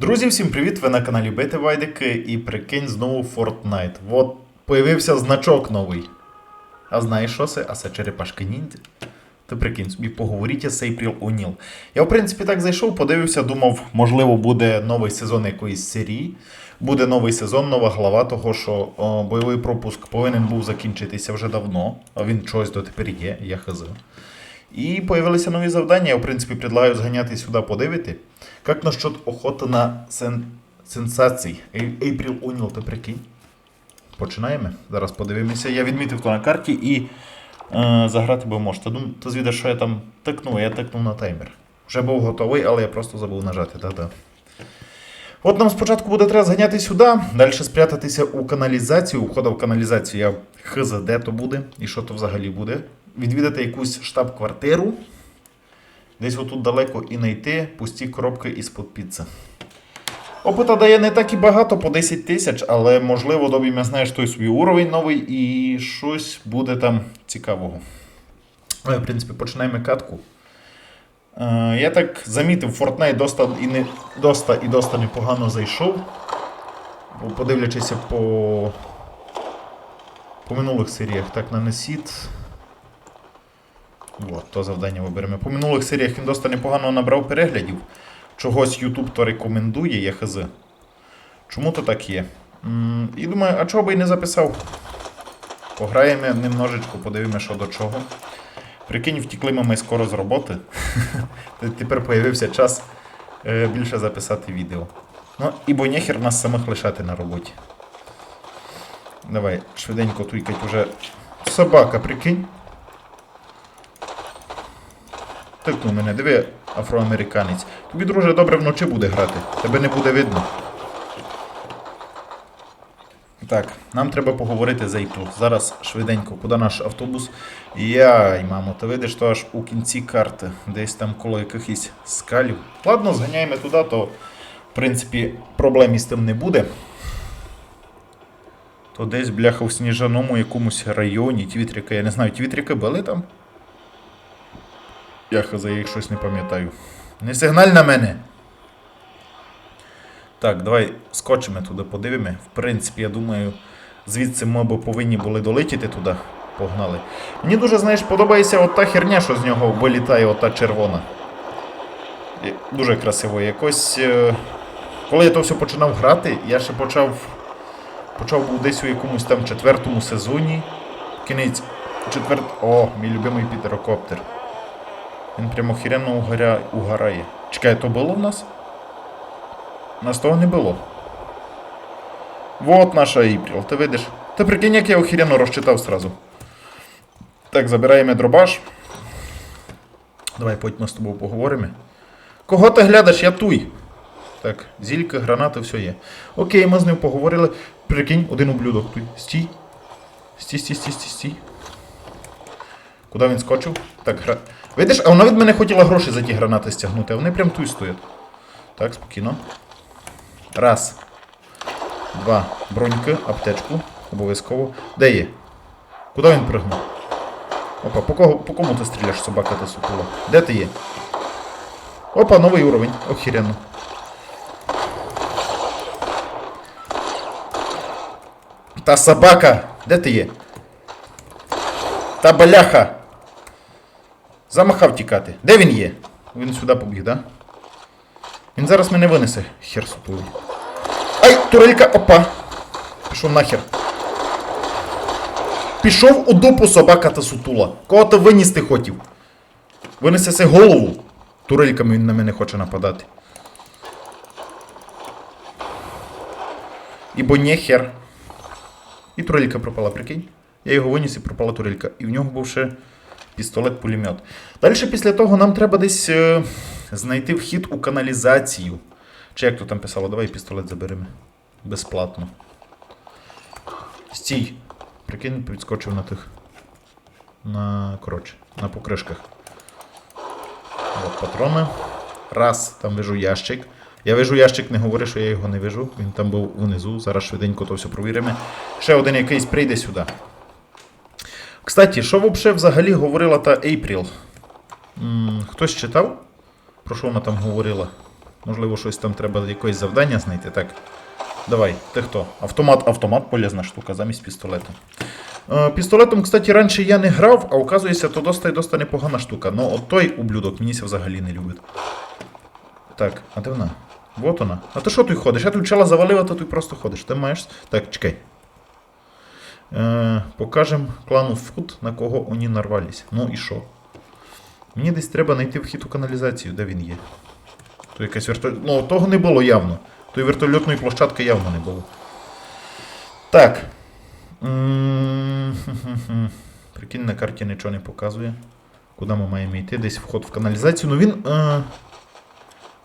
Друзі, всім привіт! Ви на каналі Бити Вайдики і прикинь знову Fortnite. От появився значок новий. А знаєш що це? А це черепашки ніндзя. Ти прикинь собі, поговоріть з April O'Neil. Я, в принципі, так зайшов, подивився, думав, можливо, буде новий сезон якоїсь серії. Буде новий сезон, нова глава, того що о, бойовий пропуск повинен був закінчитися вже давно, а він чогось дотепер є, я хз. І появилися нові завдання. Я, в принципі, предлагаю зганяти сюди подивити. Как насчет охоти на сен... сенсацій? Ей- April O'Neil, ти прикинь? Починаємо. Зараз подивимося. Я відмітив то на карті і е, заграти би можете. Ну, ти звідеш, що я там тикнув, я тикнув на таймер. Вже був готовий, але я просто забув нажати. Та-та. От нам спочатку буде треба зганяти сюди, далі спрятатися у каналізацію. Входа в каналізацію я хз, де то буде і що то взагалі буде. Відвідати якусь штаб-квартиру. Десь отут далеко і знайти пусті коробки із-под піци. Опита дає не так і багато, по 10 тисяч, але можливо добі знаєш той свій уровень новий і щось буде там цікавого. Але, в принципі, починаємо катку. Е, я так замітив, Fortnite доста і, не, доста, і доста непогано зайшов. Подивлячися по, по минулих серіях, так нанесіть. От, то завдання виберемо. По минулих серіях він доста непогано набрав переглядів. Чогось YouTube то рекомендує, я хз. Чому то так є? М, І думаю, а чого би і не записав? Пограємо немножечко, подивимося, що до чого. Прикинь, втікли ми, скоро з роботи. Тепер появився час е, більше записати відео. Ну, ібо нехер нас самих лишати на роботі. Давай, швиденько туйкать уже. Собака, прикинь. Тикнув мене, диви, афроамериканець. Тобі, друже, добре вночі буде грати. Тебе не буде видно. Так, нам треба поговорити за April. Зараз швиденько, куди наш автобус? Яй, мамо, ти видиш, то аж у кінці карти, десь там коло якихось скалів. Ладно, зганяємо туди, то в принципі проблем із тим не буде. То десь, бляха, в сніжаному якомусь районі, Твітріка, я не знаю, Твітріки були там? Я хз, я їх щось не пам'ятаю. Не сигналь на мене. Так, давай скочимо туди, подивимо. В принципі, я думаю, звідси ми б повинні були долетіти туди. Погнали. Мені дуже, знаєш, подобається ота херня, що з нього вилітає, ота червона. Дуже красиво. Якось. е, Коли я то все починав грати, я ще почав. Почав був десь у якомусь там четвертому сезоні. Кінець четверт. О, мій любимий пітерокоптер. Він прямо хіренно угоря... угорає. Чекай, то було в нас? У нас того не було. Вот наша Іпріл, ти видиш? Ти прикинь, як я охеренно розчитав сразу. Так, забираємо дробаш. Давай потім ми з тобою поговоримо. Кого ти глядаш, я туй. Так, зільки, гранати, все є. Окей, ми з ним поговорили. Прикинь, один ублюдок туй. Стій. Стій, стій, стій, стій, стій. Куди він скочив? Так, гра. Видиш, а вона від мене хотіла гроші за ті гранати стягнути, а вони прям тут стоять. Так, спокійно. Раз. Два. Броньки, аптечку. Обов'язково. Де є? Куди він пригнув? Опа, по, кого, по кому ти стріляш, собака та сутула? Де ти є? Опа, новий уровень. Охеренно. Та собака! Де ти є? Та баляха! Замахав тікати. Де він є? Він сюди побіг, да? Він зараз мене винесе, хер сутулий. Ай, турелька, опа! Пішов нахер. Пішов у дупу собака та сутула. Кого ти винести хотів? Винесе се голову. Турельками він на мене хоче нападати. Ібо не хер. І турелька пропала, прикинь. Я його виніс і пропала турелька. І в нього був ще пістолет-пулемет. Далі після того нам треба десь е, знайти вхід у каналізацію. Чи як то там писало, давай пістолет заберемо. Безплатно. Стій. Прикинь, підскочив на тих. На. Коротше, на покришках. От патрони. Раз, там вижу ящик. Я вижу ящик, не говори, що я його не вижу. Він там був внизу. Зараз швиденько то все провіримо. Ще один якийсь прийде сюди. Кстати, що взагалі взагалі говорила та April? Хтось читав? Про що вона там говорила? Можливо, щось там треба якесь завдання знайти. Так. Давай, ти хто? Автомат, автомат полезна штука замість пістолету. Е, пістолетом, кстати, раніше я не грав, а оказується, то доста і доста непогана штука. Ну от той ублюдок мені взагалі не любить. Так, а де вона? Вот вона. А ти що тут ходиш? Я тут чела завалив, а ти просто ходиш. Ти маєш. Так, чекай. Е, покажем клану Фуд, на кого вони нарвались. Ну і що? Мені десь треба знайти вхід у каналізацію, де він є. То якась верто... Ну, того не було явно. Тої вертольотної площадки явно не було. Так. Прикинь, на карті нічого не показує. Куди ми маємо йти? Десь вход в каналізацію. Ну він е...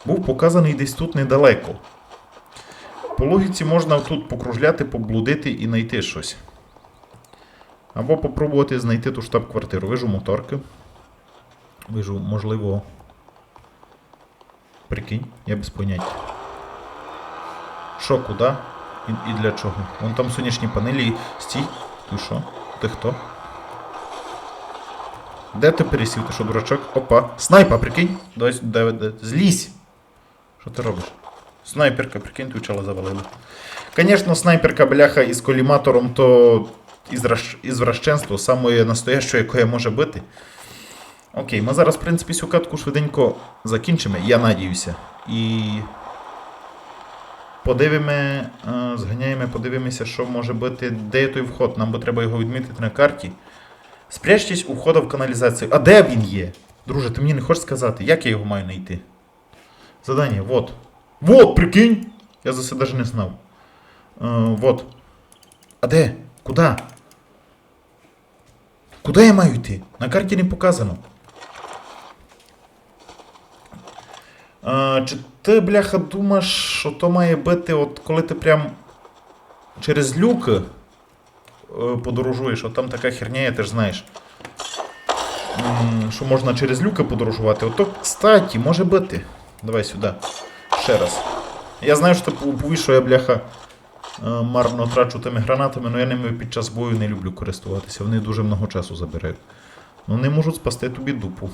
був показаний десь тут недалеко. По логіці можна тут покружляти, поблудити і знайти щось. Або попробувати знайти ту штаб-квартиру. Вижу моторки. Вижу, можливо. Прикинь, я без поняття. Що, куди? І, і для чого? Вон там сонячні панелі. Стій. Ти що? Ти хто? Де ти пересів? Ти що, дурачок? Опа. Снайпа, прикинь. Давай, де, де. Злізь. Що ти робиш? Снайперка, прикинь, твічала завалили. Звісно, снайперка, бляха, із коліматором, то ізраш... ізвращенство, саме настояще, яке може бути. Окей, ми зараз, в принципі, цю катку швиденько закінчимо, я надіюся. І. Подивимо, е, зганяємо, подивимося, що може бути, де той вход. Нам би треба його відмітити на карті. Спрячтесь у входа в каналізацію. А де він є? Друже, ти мені не хочеш сказати, як я його маю знайти? Задання, вот. Вот, прикинь! Я за це навіть не знав. Е, вот. А де? Куда? Куди я маю йти? На карті не показано. А, чи ти, бляха, думаєш, що то має бути, от коли ти прям через люки е, подорожуєш, от там така херня, я теж знаєш. Що можна через люки подорожувати. Ото, кстати, може бути. Давай сюди. Ще раз. Я знаю, що ти повіш, що я, бляха, марно трачу тими гранатами, але я ними під час бою не люблю користуватися. Вони дуже много часу забирають. Ну не можуть спасти тобі дупу.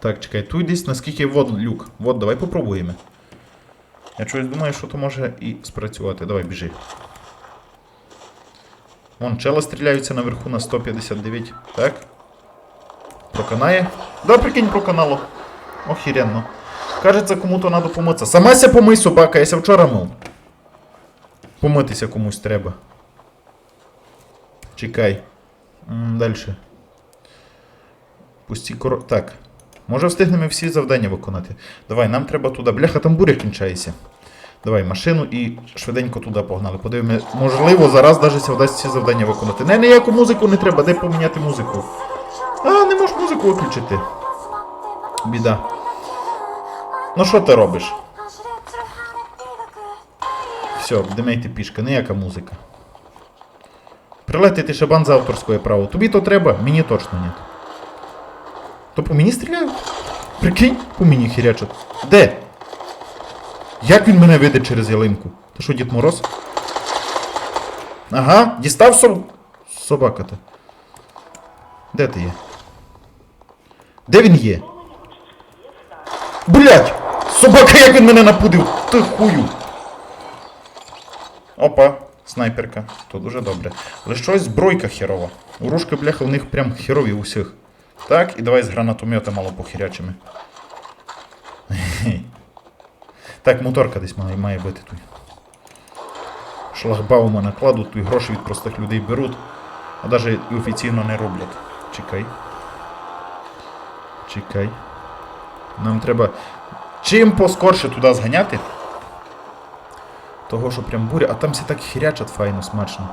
Так, чекай, тут десь наскільки вот люк. Вот, давай попробуємо. Я щось думаю, що то може і спрацювати. Давай, біжи. Вон, чела стріляються наверху на 159. Так. Проканає. Да, прикинь, проканало. Охеренно. Кажеться, кому-то треба помитися. Сама ся помий, собака, я ся вчора мив. Помитися комусь треба. Чекай. Далі. Пусті коро... Так. Може встигнемо всі завдання виконати. Давай, нам треба туди. Бляха, там буря кінчається. Давай машину і швиденько туди погнали. Подивимо, можливо, зараз навіть ся вдасться ці завдання виконати. Не, ніяку музику не треба, де поміняти музику. А, не можеш музику виключити. Біда. Ну що ти робиш? Все, димейте пішка, ніяка музика. Прилетити шабан за авторською право. Тобі то треба, мені точно ні. То по мені стріляють? Прикинь, по мені хірячать. Де? Як він мене видить через ялинку? Ти що, Дід Мороз? Ага, дістав соб... собака то. Де ти є? Де він є? Блять! Собака, як він мене напудив! Ти хую! Опа, снайперка. То дуже добре. Але щось збройка херова. Урушки, бляха, у них прям херові у всіх. Так, і давай з гранатомета мало похирячими. Так, моторка десь має, має бути тут. Шлагбаума накладуть, тут гроші від простих людей беруть, а навіть і офіційно не роблять. Чекай. Чекай. Нам треба чим поскорше туди зганяти. Того, що прям буря, а там всі так хірячать файно, смачно.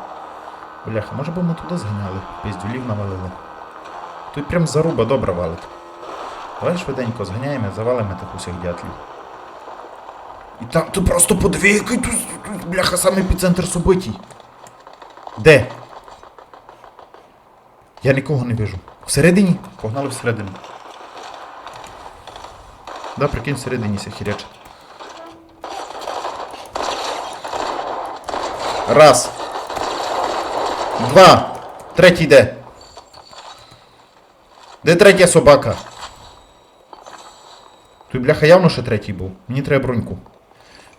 Бляха, може би ми туди зганяли, піздюлів навалили. Тут прям заруба добра валить. Давай швиденько зганяємо, завалимо тих усіх дятлів. І там ти просто подиви, який тут, тут бляха саме епіцентр событій. Де? Я нікого не вижу. Всередині? Погнали всередину. Да, прикинь, всередині ся хірячить. Раз. Два. Третій де? Де третя собака? Той бляха явно ще третій був. Мені треба броньку.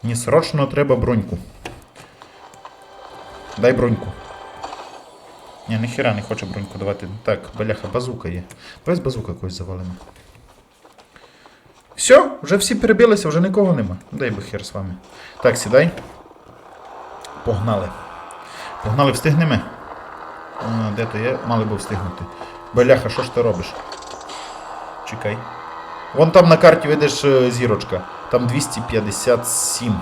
Мені срочно треба броньку. Дай броньку. Ні, ніхіра не хоче броньку давати. Так, бляха, базука є. Давай базука якось завалимо. Все, вже всі перебилися, вже нікого нема. Дай би хер з вами. Так, сідай. Погнали. Погнали, встигнемо. Де то є? Мали би встигнути. Бляха, що ж ти робиш? Чекай. Вон там на карті видиш е, зірочка. Там 257.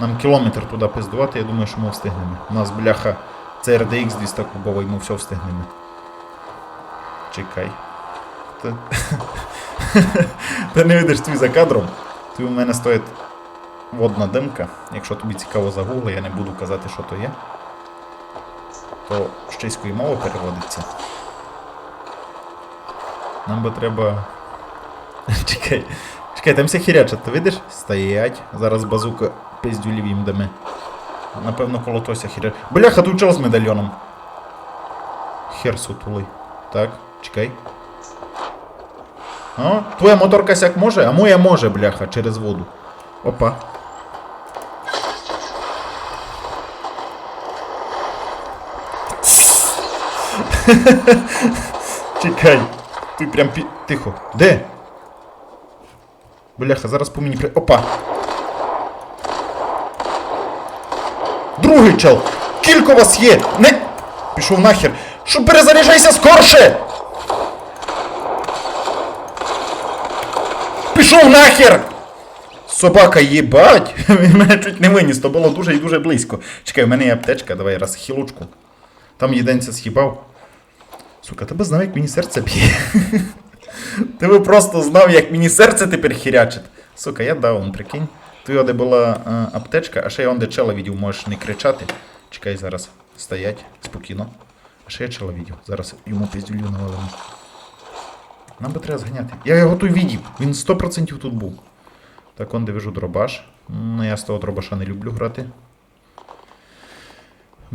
Нам кілометр туди пиздувати, я думаю, що ми встигнемо. У нас бляха це RDX 200 кубовий, ми все встигнемо. Чекай. Та не видиш твій за кадром. Ти у мене стоїть водна димка. Якщо тобі цікаво загугли, я не буду казати, що то є. То з чеської мови переводиться. Нам би треба. Чекай. Чекай, там все хірячать, ти видиш? Стоять. Зараз базука пиздюлів їм даме. Напевно, коло тося хіря. Бляха, тут чел з медальйоном. Хер сутулий. Так, чекай. О, твоя моторка сяк може, а моя може, бляха, через воду. Опа. Чекай. Ти прям пі... Тихо. Де? Бляха, зараз по мені при. Опа! Другий чел! Кілько вас є! Не! Пішов нахер! Що перезаряджайся скорше! Пішов нахер! Собака їбать! Він мене чуть не виніс, то було дуже і дуже близько. Чекай, у мене є аптечка, давай раз хілочку. Там єдинця схібав. Сука, тебе знав, як мені серце б'є. Ти би просто знав, як мені серце тепер хірячить. Сука, я даун, прикинь. Ти де була е, аптечка, а ще я он де чела відів, можеш не кричати. Чекай зараз. Стоять, спокійно. А ще я чела відів. Зараз йому пиздюлю навалимо. Нам би треба зганяти. Я його тут відів. Він 100% тут був. Так, он де вижу дробаш. Ну, я з того дробаша не люблю грати.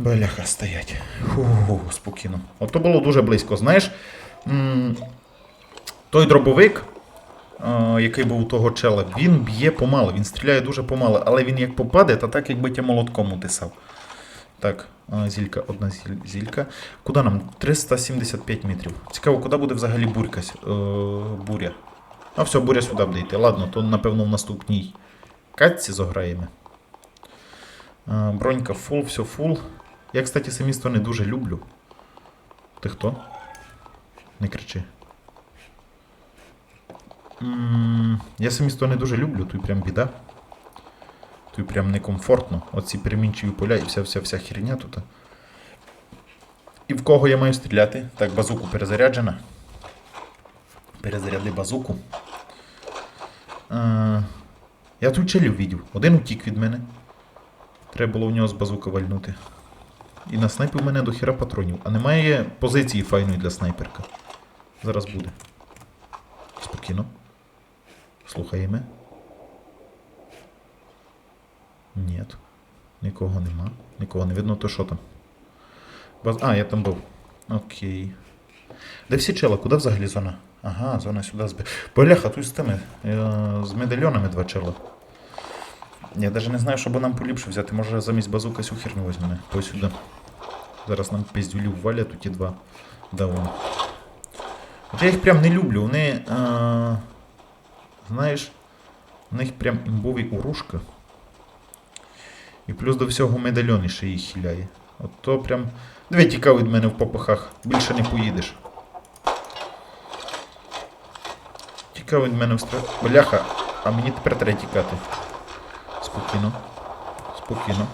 Бляха, стоять. Фу, спокійно. От то було дуже близько. Знаєш, той дробовик, який був у того чела, він б'є помало, він стріляє дуже помало, але він як попаде, то так якби тя молотком утисав. Так, зілька, одна зілька. Куди нам? 375 метрів. Цікаво, куди буде взагалі бурька, е, буря. А все, буря сюди буде йти. Ладно, то напевно в наступній катці зограємо. Бронька фул, все фул. Я, кстати, самісто не дуже люблю. Ти хто? Не кричи. Я самісто не дуже люблю, тут прям біда. Тут прям некомфортно. Оці перемінчиві поля і вся вся вся херня тут. І в кого я маю стріляти? Так, базуку перезаряджена. Перезаряди базуку. Е, я тут челів відів. Один утік від мене. Треба було в нього з базука вальнути. І на снайпі в мене до хіра патронів. А немає позиції файної для снайперка. Зараз буде. Спокійно. Слухаємо. Ні. Нікого нема. Нікого не видно, то що там? Баз... А, я там був. Окей. Де всі чела? Куди взагалі зона? Ага, зона сюди збив. Бляха, тут з тими. е, З медальйонами два чела. Я навіть не знаю, що би нам поліпше взяти. Може замість базука цю херню візьмемо. Ось сюди. Зараз нам пиздюлів валять тут і два даун. От я їх прям не люблю. Вони. Е, знаєш, у них прям імбові урушка. І плюс до всього медальйон ще їх хиляє. От то прям. Диви тікав від мене в попихах. Більше не поїдеш. Тікав від мене в стра... Бляха, а мені тепер треба тікати. Спокійно. Спокійно.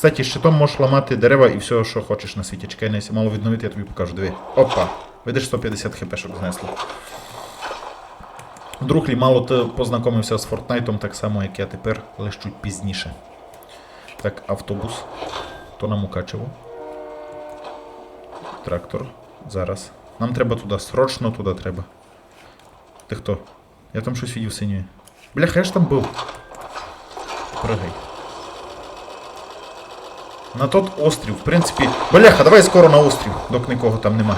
Кстати, щитом можеш ламати дерева і все, що хочеш на світі. Чекай, не мало відновити, я тобі покажу. Диви. Опа. Видиш, 150 хпшок знесло. Друглі мало то познайомився з Фортнайтом так само, як я тепер, але чуть пізніше. Так, автобус. То на Мукачево. Трактор. Зараз. Нам треба туди, срочно туди треба. Ти хто? Я там щось видів синює. Бляха, я ж там був. Пригай. На тот острів, в принципі. Бляха, давай скоро на острів, доки нікого там нема.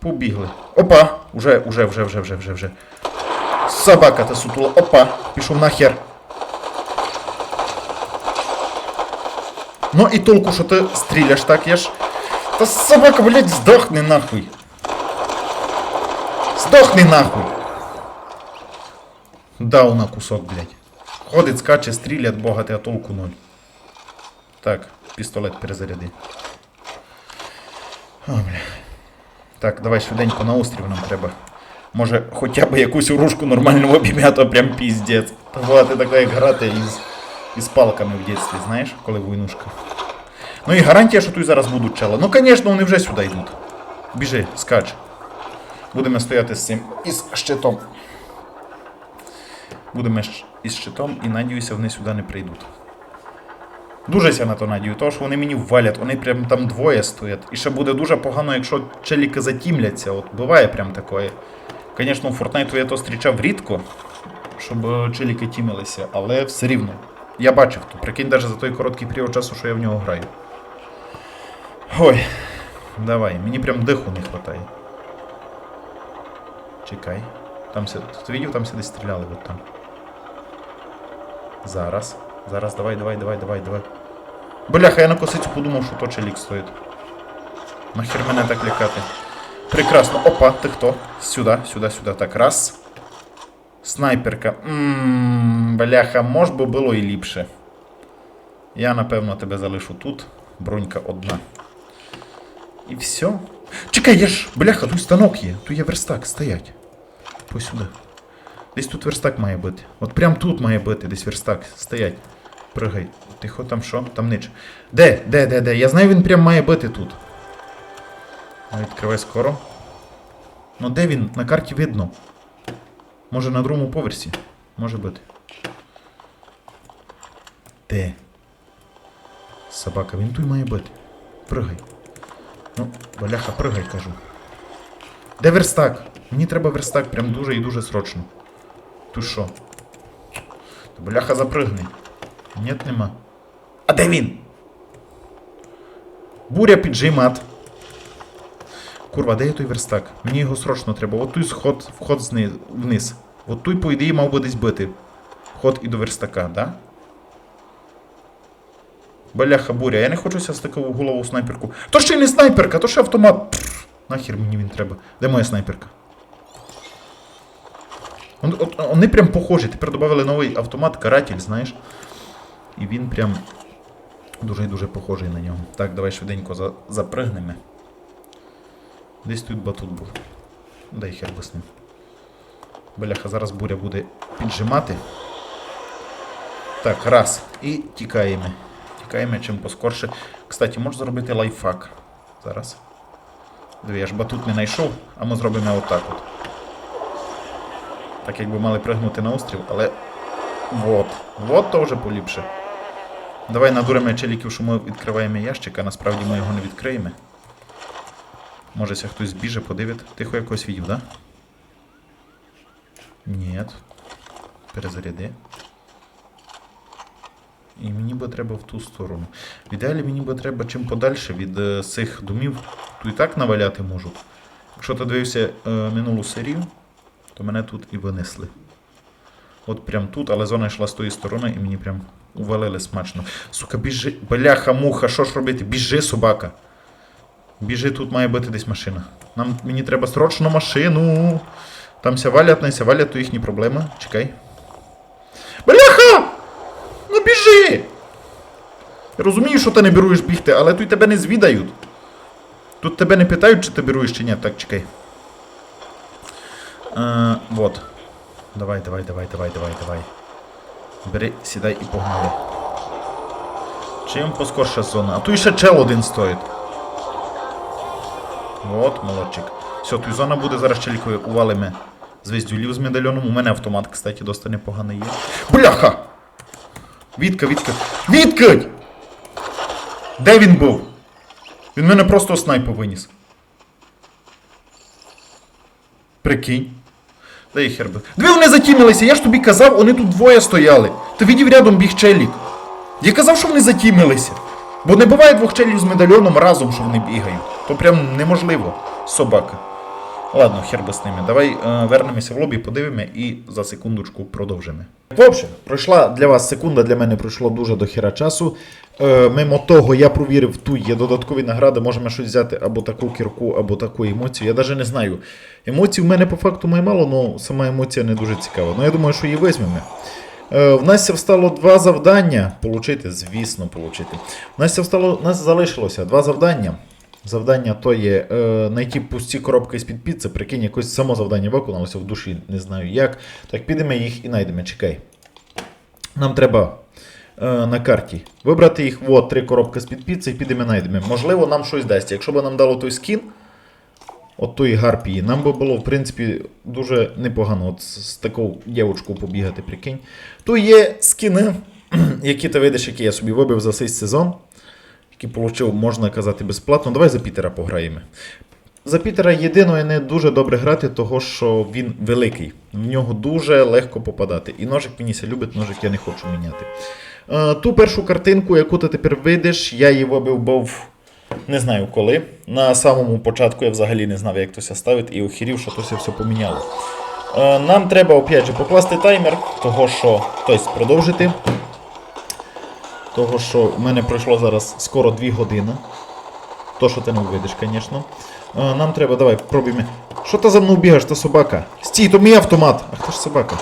Побігли. Опа! Уже, уже, вже, вже, вже, вже, вже. Собака та сутула. Опа, пішов нахер. Ну і толку, що ти стріляш так, я ж. Та собака, блядь, здохни нахуй. Здохни нахуй. Дав на кусок, блядь. Ходить, скаче, стріляє, бога, а толку ноль. Так, пістолет перезаряди. О, бля. Так, давай швиденько на острів нам треба. Може, хоча б якусь урушку нормальну обіймя, то прям піздець. Та була ти така, як грати із, із палками в дитинстві, знаєш, коли войнушка. Ну і гарантія, що тут зараз будуть чела. Ну, звісно, вони вже сюди йдуть. Біжи, скач. Будемо стояти з цим із щитом. Будемо із щитом і надіюся, вони сюди не прийдуть. Дуже на то надію, тому що вони мені валять, вони прям там двоє стоять. І ще буде дуже погано, якщо челіки затімляться. От буває прям таке. Звісно, у Фортнайту я то зустрічав рідко, щоб е, челіки тімилися, але все рівно. Я бачив то. Прикинь, навіть за той короткий період часу, що я в нього граю. Ой, давай, мені прям диху не вистачає. Чекай. Там ся. Ти видів, там десь стріляли, от там. Зараз. Зараз, давай, давай, давай, давай, давай. Бляха, я на косицю подумав, що то челік стоїть. Нахер мене так лякати. Прекрасно. Опа, ти хто? Сюди, сюди, сюди. Так, раз. Снайперка. Ммм, бляха, мож би було і ліпше. Я, напевно, тебе залишу тут. Бронька одна. І все. Чекай, я ж, бляха, тут станок є. Тут є верстак, стоять. Посюди. Десь тут верстак має бути. От прям тут має бути десь верстак. Стоять. Пригай. Тихо, там що? Там нич. Де? Де, де, де? Я знаю, він прям має бути тут. Відкривай скоро. Ну де він? На карті видно. Може на другому поверсі? Може бути. Де? Собака, він тут має бути. Пригай. Ну, бляха, пригай, кажу. Де верстак? Мені треба верстак прям дуже і дуже срочно. Ту що? Бляха запригни. Нет, нема. А де він? Буря піджимат. Курва, де є той верстак? Мені його срочно треба. От той сход, вход вниз. От той, по ідеї, мав би десь бити. Вход і до верстака, да? Бляха буря, я не хочу ся з таку голову снайперку. То ще й не снайперка, то ще автомат. Пф, нахер мені він треба. Де моя снайперка? Вони прям похожі. Тепер додали новий автомат, каратель, знаєш. І він прям дуже і дуже похожий на нього. Так, давай швиденько за, запригнемо. Десь тут батут був. Дай хер би з ним. Бляха, зараз буря буде піджимати. Так, раз. І тікаємо. Тікаємо чим поскорше. Кстати, можеш зробити лайфхак. Зараз. Диви, я ж батут не знайшов, а ми зробимо отак от. Так якби мали пригнути на острів, але. Вот. Вот то вже поліпше. Давай надуримо челіків, що ми відкриваємо ящик, а насправді ми його не відкриємо. Може ся хтось збіже, подивить. Тихо якось відів, да? Ні. Перезаряди. І мені би треба в ту сторону. В ідеалі мені би треба чим подальше від е, цих домів. Тут і так наваляти можу. Якщо ти дивився е, минулу серію, то мене тут і винесли. От прям тут, але зона йшла з тої сторони і мені прям увалили смачно. Сука, біжи. Бляха, муха, що ж робити? Біжи, собака. Біжи, тут має бути десь машина. Нам, мені треба срочно машину. Там ся валять, не ся валять, то їхні проблеми. Чекай. Бляха! Ну біжи! Я розумію, що ти не беруєш бігти, але тут тебе не звідають. Тут тебе не питають, чи ти беруєш, чи ні. Так, чекай. Е, вот. Давай, давай, давай, давай, давай, давай. Бери, сідай і погнали. Чим поскорша зона? А тут ще чел один стоїть. От, молодчик. Все, тут зона буде, зараз челікою увалиме звездюлів з медальоном. У мене автомат, кстати, досить непоганий є. Бляха! Відка, відка. Відкать! Де він був? Він мене просто снайпу виніс. Прикинь. Дай хер би. Дві вони затімилися, я ж тобі казав, вони тут двоє стояли. Ти видів рядом біг челік. Я казав, що вони затімилися. Бо не буває двох челів з медальйоном разом, що вони бігають. То прям неможливо. Собака. Ладно, хер би з ними. Давай е, вернемося в лобі, подивимо і за секундочку продовжимо. В общем, пройшла для вас секунда, для мене пройшло дуже до хера часу. Е, мимо того, я провірив, ту є додаткові награди, можемо щось взяти або таку кірку, або таку емоцію. Я навіть не знаю. Емоцій в мене по факту має мало, але сама емоція не дуже цікава. Ну я думаю, що її візьмемо. Е, В нас встало два завдання. Получити, звісно, получити. В нас встало, у нас залишилося два завдання. Завдання то є е, знайти пусті коробки з-під піци, прикинь, якось само завдання виконалося в душі, не знаю як. Так підемо їх і знайдемо. Чекай. Нам треба е, на карті вибрати їх, от, три коробки з-під піци і підемо знайдемо. Можливо, нам щось дасть. Якщо б нам дало той скін, от тої гарпії, нам би було, в принципі, дуже непогано от з, такою дівчинкою побігати, прикинь. То є скіни, які ти видиш, які я собі вибив за цей сезон, які отримав, можна казати, безплатно. Давай за Пітера пограємо. За Пітера єдине не дуже добре грати, того що він великий. В нього дуже легко попадати. І ножик мені любить, ножик я не хочу міняти. Е, ту першу картинку, яку ти тепер видиш, я її вибив був не знаю коли. На самому початку я взагалі не знав, як то ся ставить, і охірів, що то ся все поміняло. Е, нам треба, опять же, покласти таймер, того що, тобто продовжити. Того, що в мене пройшло зараз скоро 2 години. То, що ти не увидиш, звісно. Е, Нам треба, давай, пробуємо. Що ти за мною бігаєш, та собака? Стій, то мій автомат. Ах ти ж собака.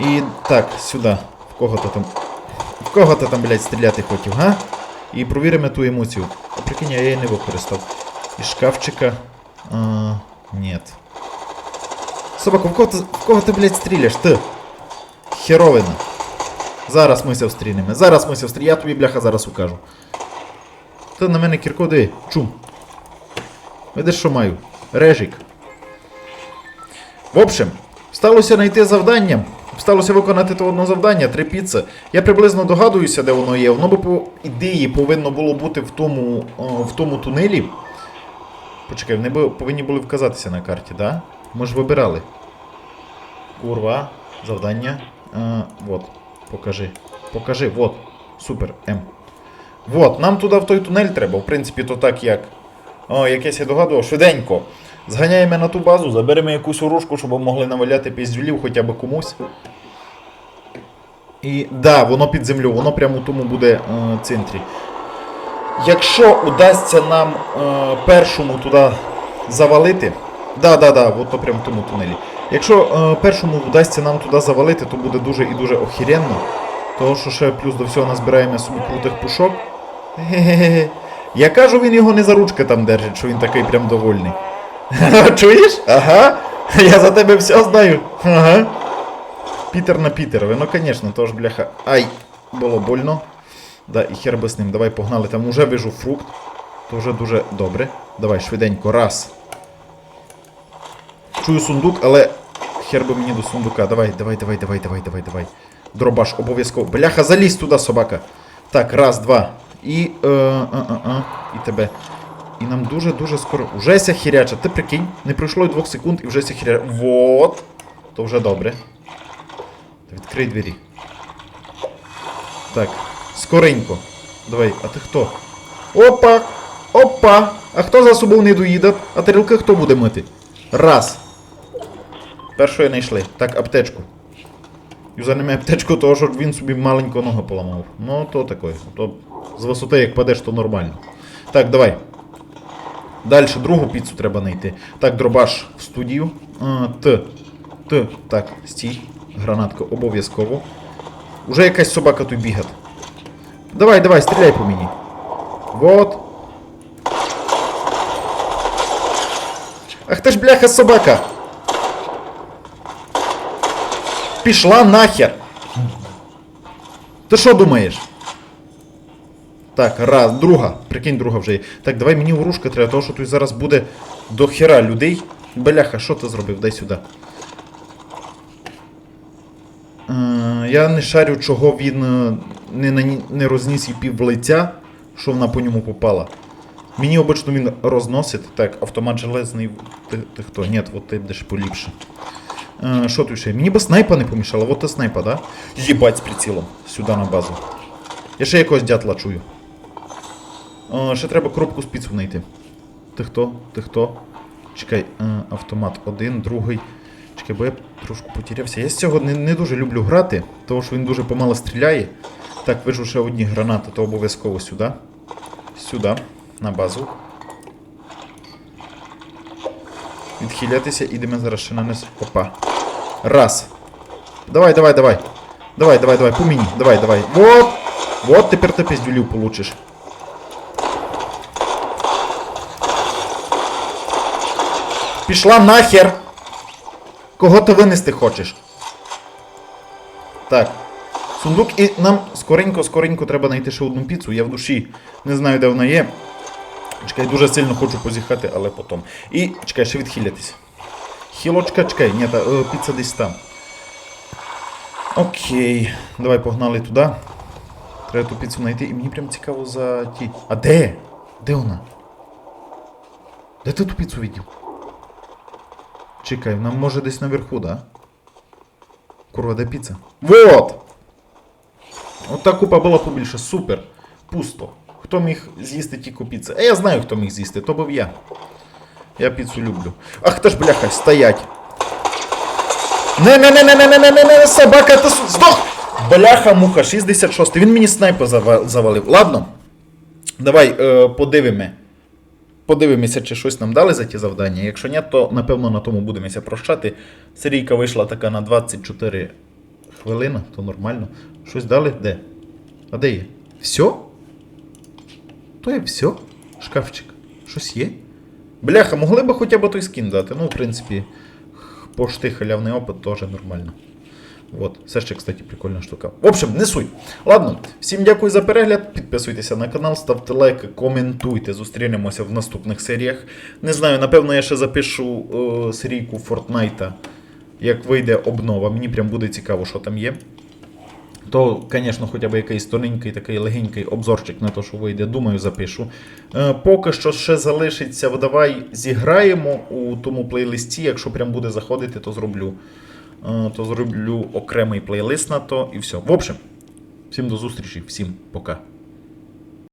І так, сюди. В кого ти там. В кого ти там, блядь, стріляти хотів, га? І провіримо ту емоцію. А прикинь, я її не використав. Із шкафчика. А, нет. Собака, в кого ти, в кого ти, блядь, стріляш? Ти? Херовина. Зараз ми ся. Зараз ми ся. Я тобі, бляха, зараз укажу. Ти на мене кірко диви. Чум. Видиш, що маю? Режик. В общем, сталося знайти завдання. Сталося виконати то одне завдання, три піци. Я приблизно догадуюся, де воно є. Воно би по ідеї повинно було бути в тому, в тому тунелі. Почекай, вони повинні були вказатися на карті, так? Да? Ми ж вибирали. Курва, завдання. А, вот, покажи. Покажи, вот. Супер, М. Вот, нам туди в той тунель треба, в принципі, то так як. О, якесь я догадував, швиденько. Зганяємо на ту базу, заберемо якусь оружку, щоб могли наваляти піздюлів хоча б комусь. І да, воно під землю, воно прямо у тому буде е, центрі. Якщо удасться нам е, першому туди завалити. Да, да, да, от то прямо в тому тунелі. Якщо е, першому вдасться нам туди завалити, то буде дуже і дуже охеренно. Того, що ще плюс до всього назбираємо собі крутих пушок. Ге-ге-ге. Я кажу, він його не за ручки там держить, що він такий прям довольний. Чуєш? Ага. Я за тебе все знаю. Ага. Пітер на Пітерове, ну звісно, то ж бляха. Ай, було больно. Да, і хер би з ним. Давай погнали. Там уже вижу фрукт. То вже дуже добре. Давай, швиденько, раз. Чую сундук, але хер би мені до сундука. Давай, давай, давай, давай, давай, давай, давай. Дробаш, обов'язково. Бляха, залізь туди, собака. Так, раз, два. І. Е, а, а, а, і тебе. І нам дуже-дуже скоро. Уже ся хіряча. Ти прикинь, не пройшло й двох секунд і вже ся хіряча. Вот. То вже добре. Відкрий двері. Так, скоренько. Давай, а ти хто? Опа! Опа! А хто за собою не доїде? А тарілки хто буде мити? Раз. Першої знайшли. Так, аптечку. Юзанемо аптечку, того, що він собі маленьку ногу поламав. Ну, то таке. То з висоти як падеш, то нормально. Так, давай. Далі другу піцу треба знайти. Так, дробаш в студію. Т. Т. Так, стій. Гранатка обов'язково. Уже якась собака тут бігать. Давай, давай, стріляй по мені. Вот. Ах ти ж бляха собака! Пішла нахер! Ти що думаєш? Так, раз, друга. Прикинь, друга вже є. Так, давай мені ворушка треба, тому що тут зараз буде до хера людей. Бляха, що ти зробив? Дай сюди. Е, я не шарю, чого він е, не, нані- не розніс їй пів лиця, що вона по ньому попала. Мені обично він розносить. Так, автомат железний. Ти, ти хто? Ні, от ти будеш поліпше. Е, Що тут ще? Мені би снайпа не помішала, от ти снайпа, да? Їбать з прицілом. Сюди на базу. Я ще якогось дятла чую. Е, Ще треба коробку з піцу знайти. Ти хто? Ти хто? Чекай, е, автомат один, другий. Чекай, бо я трошки потерявся. Я з цього не, не дуже люблю грати, тому що він дуже помало стріляє. Так, вижу ще одні гранати, то обов'язково сюди. Сюди, на базу. Відхилятися, ідемо зараз ще на низ. Опа. Раз. Давай, давай, давай. Давай, давай, давай, по мені. Давай, давай. Вот. Вот тепер ти пиздюлів получиш. Пішла нахер. Кого ти винести хочеш? Так. Сундук і нам скоренько, скоренько треба знайти ще одну піцу. Я в душі не знаю, де вона є. Чекай, дуже сильно хочу позіхати, але потім. І чекай, ще відхилятись. Хілочка, чекай, ні, та, е, піца десь там. Окей. Давай погнали туди. Треба ту піцу знайти. І мені прям цікаво за ті. А де? Де вона? Де ти ту піцу видів? Чекай, вона може десь наверху, да? Курва, де піца? Вот! От та купа була побільше. Супер. Пусто. Хто міг з'їсти тільки піцу? А я знаю, хто міг з'їсти, то був я. Я піцу люблю. Ах ти ж, бляха, стоять. Не, не, не, не, не, не, не, не, не, собака, ти здох! Бляха, муха, 66. Він мені снайпер завалив. Ладно. Давай е, подивимо. Подивимося, чи щось нам дали за ті завдання. Якщо ні, то напевно на тому будемося прощати. Серійка вийшла така на 24 хвилини, то нормально. Щось дали? Де? А де є? Все? То є все? Шкафчик. Щось є? Бляха, могли би хоча б той скін дати. Ну, в принципі, пошти халявний опит теж нормально. Вот, все ще, кстати, прикольна штука. В общем, не суть. Ладно, всім дякую за перегляд. Підписуйтеся на канал, ставте лайки, коментуйте. Зустрінемося в наступних серіях. Не знаю, напевно, я ще запишу е, серійку Фортнайта, як вийде обнова. Мені прям буде цікаво, що там є. То, звісно, хоча б якийсь тоненький, такий легенький обзорчик на те, що вийде, думаю, запишу. Е, поки що ще залишиться, давай зіграємо у тому плейлисті. Якщо прям буде заходити, то зроблю. Е, то зроблю окремий плейлист на то і все. В общем, всім до зустрічі, всім пока.